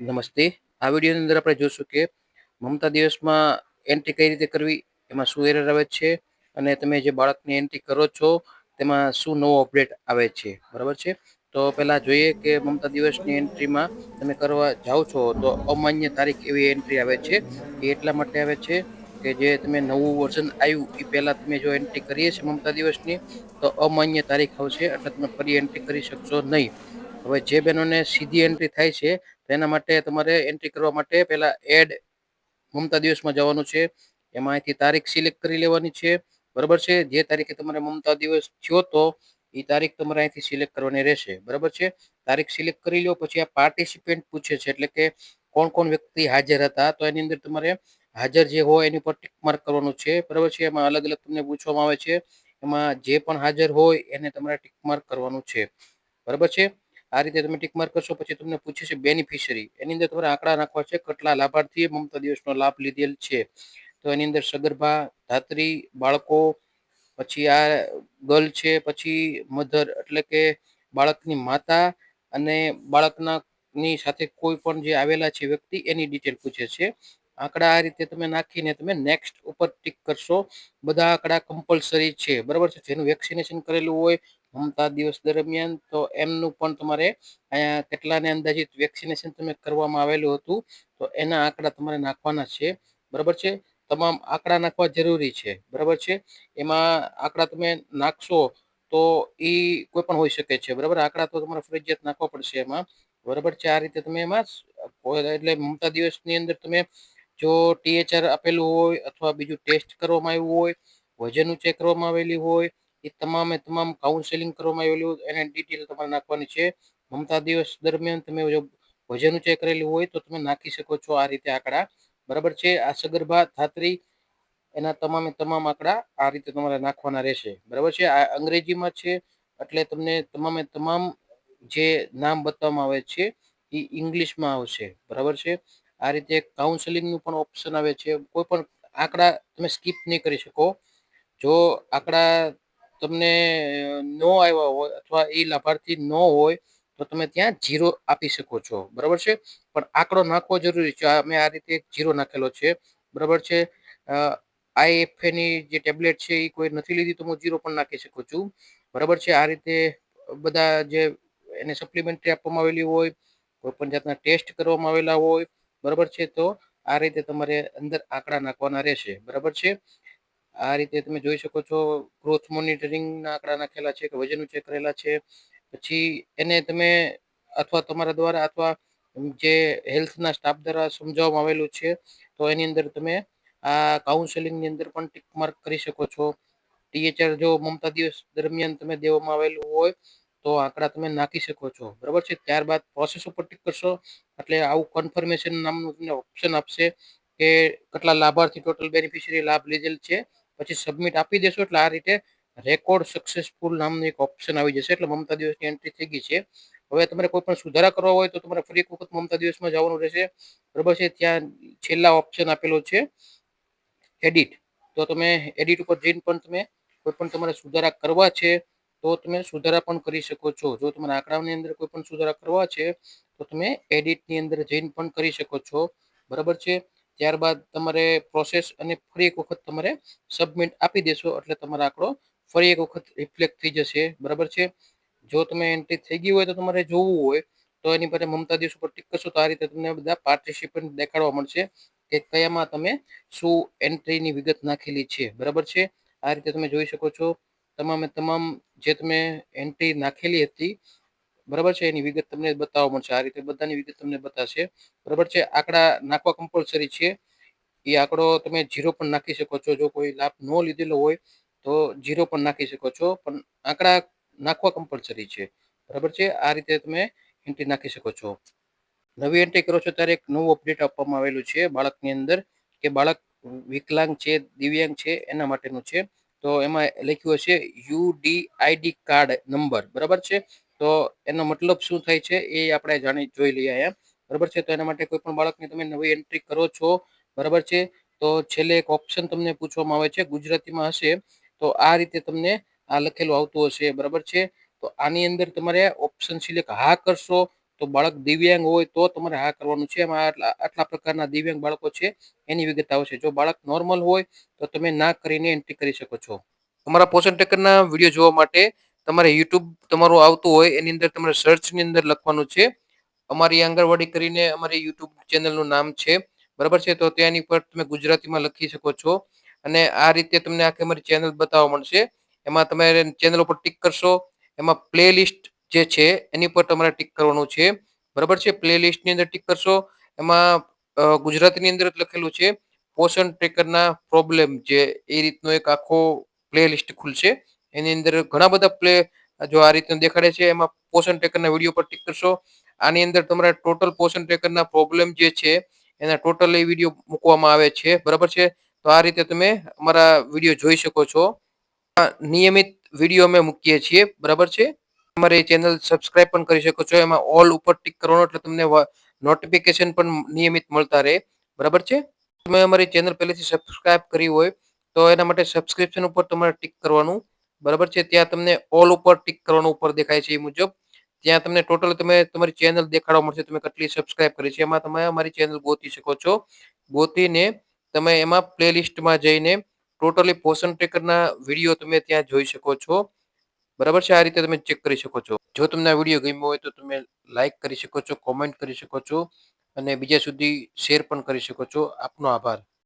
નમસ્તે. આ વિડીયોની અંદર આપણે જોશું કે મમતા દિવસમાં એન્ટ્રી કઈ રીતે કરવી, એમાં શું એરર આવે છે અને તમે જે બાળકની એન્ટ્રી કરો છો, તેમાં શું નવો અપડેટ આવે છે. બરાબર છે? તો પહેલાં જોઈએ કે મમતા દિવસની એન્ટ્રીમાં તમે કરવા જાઓ છો, તો અમાન્ય તારીખ એવી એન્ટ્રી આવે છે એ એટલા માટે આવે છે કે જે તમે નવું વર્ઝન આવ્યું એ પહેલાં તમે જો એન્ટ્રી કરીએ છીએ મમતા દિવસની, તો અમાન્ય તારીખ આવશે એટલે તમે ફરી એન્ટ્રી કરી શકશો નહીં. હવે જે બહેનોને સીધી એન્ટ્રી થાય છે તેના માટે તમારે એન્ટ્રી કરવા માટે પહેલાં એડ મમતા દિવસમાં જવાનું છે. એમાં અહીંથી તારીખ સિલેક્ટ કરી લેવાની છે. બરાબર છે? જે તારીખે તમારે મમતા દિવસ થયો તો એ તારીખ તમારે અહીંથી સિલેક્ટ કરવાની રહેશે. બરાબર છે? તારીખ સિલેક્ટ કરી લો પછી આ પાર્ટિસિપેન્ટ પૂછે છે, એટલે કે કોણ કોણ વ્યક્તિ હાજર હતા, તો એની અંદર તમારે હાજર જે હોય એની ઉપર ટિક માર્ક કરવાનું છે. બરાબર છે? એમાં અલગ અલગ તમને પૂછવામાં આવે છે. એમાં જે પણ હાજર હોય એને તમારે ટિક માર્ક કરવાનું છે. બરાબર છે? આ રીતે તમે ટિક માર્ક કરશો, પછી તમને પૂછે છે બેનિફિશરી એની અંદર તમારે આંકડા નાખવા છે કેટલા લાભાર્થીએ મમતા દિવસનો લાભ લીધેલ છે. તો એની અંદર સગર્ભા, ધાત્રી, બાળકો, પછી આ ગર્લ છે, પછી મધર, એટલે કે બાળકની માતા અને બાળકના ની સાથે કોઈ પણ જે આવેલા છે વ્યક્તિ, એની ડિટેલ પૂછે છે. આંકડા આ રીતે તમે નાખીને તમે નેક્સ્ટ ઉપર ટીક કરશો. બધા આંકડા કમ્પલસરી છે. બરાબર છે? જેનું વેક્સિનેશન કરેલું હોય મમતા દિવસ દરમિયાન, તો એમનું પણ તમારે અહીંયા કેટલાને અંદાજિત વેક્સિનેશન તમે કરવામાં આવેલું હતું, તો એના આંકડા તમારે નાખવાના છે. બરાબર છે? તમામ આંકડા નાખવા જરૂરી છે. બરાબર છે? એમાં આંકડા તમે નાખશો, તો એ કોઈ પણ હોઈ શકે છે. બરાબર? આંકડા તો તમારે ફરજિયાત નાખવા પડશે એમાં. બરાબર છે? આ રીતે તમે એમાં એટલે મમતા દિવસની અંદર તમે જો ટીએચઆર આપેલું હોય અથવા બીજું ટેસ્ટ કરવામાં આવ્યું હોય વજન ચેક કરવામાં આવેલી હોય, એ તમામે તમામ કાઉન્સેલિંગ કરવામાં આવેલું હોય, એને ડિટેલ તમારે નાખવાની છે. મમતા દિવસ દરમિયાન તમે જો વજન ચેક કરેલું હોય, તો તમે નાખી શકો છો આ રીતે આંકડા. બરાબર છે? આ સગર્ભા, ધાત્રી, એના તમામે તમામ આંકડા આ રીતે તમારે નાખવાના રહેશે. બરાબર છે? આ અંગ્રેજીમાં છે, એટલે તમને તમામે તમામ જે નામ બતાવવામાં આવે છે એ ઇંગ્લિશમાં આવશે. બરાબર છે? આ રીતે કાઉન્સેલિંગનું પણ ઓપ્શન આવે છે. કોઈ પણ આંકડા તમે સ્કીપ નહીં કરી શકો. જો આંકડા તમને ન આવ્યા હોય અથવા એ લાભાર્થી ન હોય, તો તમે ત્યાં જીરો આપી શકો છો. બરાબર છે? પણ આંકડો નાખવો જરૂરી છે. મેં આ રીતે જીરો નાખેલો છે. બરાબર છે? આઈએફએની જે ટેબ્લેટ છે એ કોઈ નથી લીધી, તો હું જીરો પણ નાખી શકું છું. બરાબર છે? આ રીતે બધા જે એને સપ્લિમેન્ટરી આપવામાં આવેલી હોય, કોઈ પણ જાતના ટેસ્ટ કરવામાં આવેલા હોય બરાબર છે? તો આ રીતે તમારે અંદર આંકડા નાખવાના રહેશે. બરાબર છે? આ રીતે તમે જોઈ શકો છો ગ્રોથ મોનિટરિંગના આંકડા નાખેલા છે કે વજન ચેક કરેલા છે. પછી એને તમે અથવા તમારા દ્વારા અથવા જે હેલ્થના સ્ટાફ દ્વારા સમજાવવામાં આવેલું છે, તો એની અંદર તમે આ કાઉન્સેલિંગની અંદર પણ ટીક માર્ક કરી શકો છો. ટીએચઆર જો મમતા દિવસ દરમિયાન તમે દેવામાં આવેલું હોય તો આંકડા તમે નાખી શકો છો. બરાબર છે? ત્યારબાદ પ્રોસેસ ઉપર ટીક કરશો. એટલે આવું કન્ફર્મેશન નામનું તમને ઓપ્શન આપશે કે કેટલા લાભાર્થી ટોટલ બેનિફિશિયરી લાભ લીધેલ છે. પછી સબમિટ આપી દેશો એટલે આ રીતે રેકોર્ડ સક્સેસફુલ નામનું એક ઓપ્શન આવી જશે. એટલે મમતા દિવસની એન્ટ્રી થઈ ગઈ છે. હવે તમારે કોઈ પણ સુધારા કરવા હોય તો તમારે ફરી એક વખત મમતા દિવસમાં જવાનું રહેશે. બરાબર છે? ત્યાં છેલ્લા ઓપ્શન આપેલો છે. એડિટ તો તમે એડિટ ઉપર જઈને પણ તમે કોઈ પણ તમારે સુધારા કરવા છે તો તમે સુધારા પણ કરી શકો છો. જો તમારા આંકડાની અંદર કોઈ પણ સુધારા કરવા છે, તો તમે એડિટની અંદર જઈને પણ કરી શકો છો. બરાબર છે? ત્યારબાદ તમારે પ્રોસેસ અને ફરી એક વખત તમારે સબમિટ આપી દેશો, એટલે તમારો આંકડો ફરી એક વખત રિફ્લેક્ટ થઈ જશે. બરાબર છે? જો તમે એન્ટ્રી થઈ ગઈ હોય તો તમારે જોવું હોય, તો એની પર મમતા દિવસ ઉપર ટીક કરશો તો આ રીતે તમને બધા પાર્ટિસિપન્ટ દેખાડવા મળશે કે કયામાં તમે શું એન્ટ્રીની વિગત નાખેલી છે. બરાબર છે? આ રીતે તમે જોઈ શકો છો. તમામે તમામ જે તમે એન્ટ્રી નાખેલી હતી, બરાબર છે? એની વિગત તમને બતાવવા મળશે. આ રીતે બધાની વિગત તમને બતાવશે બરાબર છે? આંકડા નાખવા કમ્પલસરી છે. એ આંકડો તમે જીરો પણ નાખી શકો છો. જો કોઈ લાભ ન લીધેલો હોય, તો જીરો પણ નાખી શકો છો. પણ આંકડા નાખવા કમ્પલસરી છે. બરાબર છે? આ રીતે તમે એન્ટ્રી નાખી શકો છો. નવી એન્ટ્રી કરો છો ત્યારે એક નવું અપડેટ આપવામાં આવેલું છે બાળકની અંદર, કે બાળક વિકલાંગ છે, દિવ્યાંગ છે, એના માટેનું છે. તો એમાં લખ્યું હશે યુ આઈડી કાર્ડ નંબર, બરાબર છે? તો એનો મતલબ શું થાય છે એ આપણે જાણી, જોઈ લઈએ અહીંયા. બરાબર છે? તો એના માટે કોઈ પણ બાળકની તમે નવી એન્ટ્રી કરો છો, બરાબર છે? તો છેલ્લે એક ઓપ્શન તમને પૂછવામાં આવે છે, ગુજરાતીમાં હશે, તો આ રીતે તમને આ લખેલું આવતું હશે, બરાબર છે? તો આની અંદર તમારે ઓપ્શન સિલેક્ટ હા કરશો તો બાળક દિવ્યાંગ હોય તો તમારે હા કરવાનું છે. એમાં આટલા આટલા પ્રકારના દિવ્યાંગ બાળકો છે, એની વિગત આવશે જો બાળક નોર્મલ હોય તો તમે ના કરીને એન્ટ્રી કરી શકો છો. તમારા પોષણ ટેકરના વીડિયો જોવા માટે તમારે યુટ્યુબ તમારું આવતું હોય, એની અંદર તમારે સર્ચની અંદર લખવાનું છે. અમારી આંગણવાડી કરીને અમારી યુટ્યુબ ચેનલનું નામ છે. બરાબર છે? તો ત્યાંની પર તમે ગુજરાતીમાં લખી શકો છો. અને આ રીતે તમને આખી અમારી ચેનલ બતાવવા મળશે. એમાં તમે ચેનલ ઉપર ટિક કરશો. એમાં પ્લે લિસ્ટ જે છે, એની પર તમારે ટિક કરવાનું છે. બરાબર છે? પ્લે લિસ્ટની અંદર ટિક કરશો. એમાં ગુજરાતીની અંદર લખેલું છે, પોષણ ટ્રેકરના પ્રોબ્લેમ જે એ રીતનો એક આખો પ્લે લિસ્ટ ખુલશે. એની અંદર ઘણા બધા પ્લે, જો આ રીતનું દેખાડે છે, એમાં પોષણ ટ્રેકરના વીડિયો પર ટિક કરશો. આની અંદર તમારા ટોટલ પોષણ ટ્રેકરના પ્રોબ્લેમ જે છે, એના ટોટલ એ વીડિયો મૂકવામાં આવે છે. બરાબર છે? તો આ રીતે તમે અમારા વીડિયો જોઈ શકો છો. નિયમિત વીડિયો અમે મૂકીએ છીએ. બરાબર છે? અમારી ચેનલ સબસ્ક્રાઇબ પણ કરી શકો છો. એમાં ઓલ ઉપર ટિક કરવાનો એટલે તમને નોટિફિકેશન પણ નિયમિત મળતા રહે. બરાબર છે? તમે અમારી ચેનલ પહેલેથી સબસ્ક્રાઇબ કરી હોય, તો એના માટે સબસ્ક્રિપ્શન ઉપર તમારે ટિક કરવાનું. બરાબર છે? ત્યાં તમને ઓલ ઉપર ટિક કરવાનું ઉપર દેખાય છે એ મુજબ. ત્યાં તમને ટોટલ તમે તમારી ચેનલ દેખાડવા મળશે, તમે કેટલી સબસ્ક્રાઇબ કરી છે. એમાં તમે અમારી ચેનલ ગોતી શકો છો. ગોતીને તમે એમાં પ્લેલિસ્ટમાં જઈને ટોટલી પોષણ ટ્રેકરના વીડિયો તમે ત્યાં જોઈ શકો છો. બરાબર છે? આ રીતે તમે ચેક કરી શકો છો. જો તમને આ વીડિયો ગમ્યો હોય તો તમે લાઇક કરી શકો છો કોમેન્ટ કરી શકો છો અને બીજા સુધી શેર પણ કરી શકો છો. આપનો આભાર.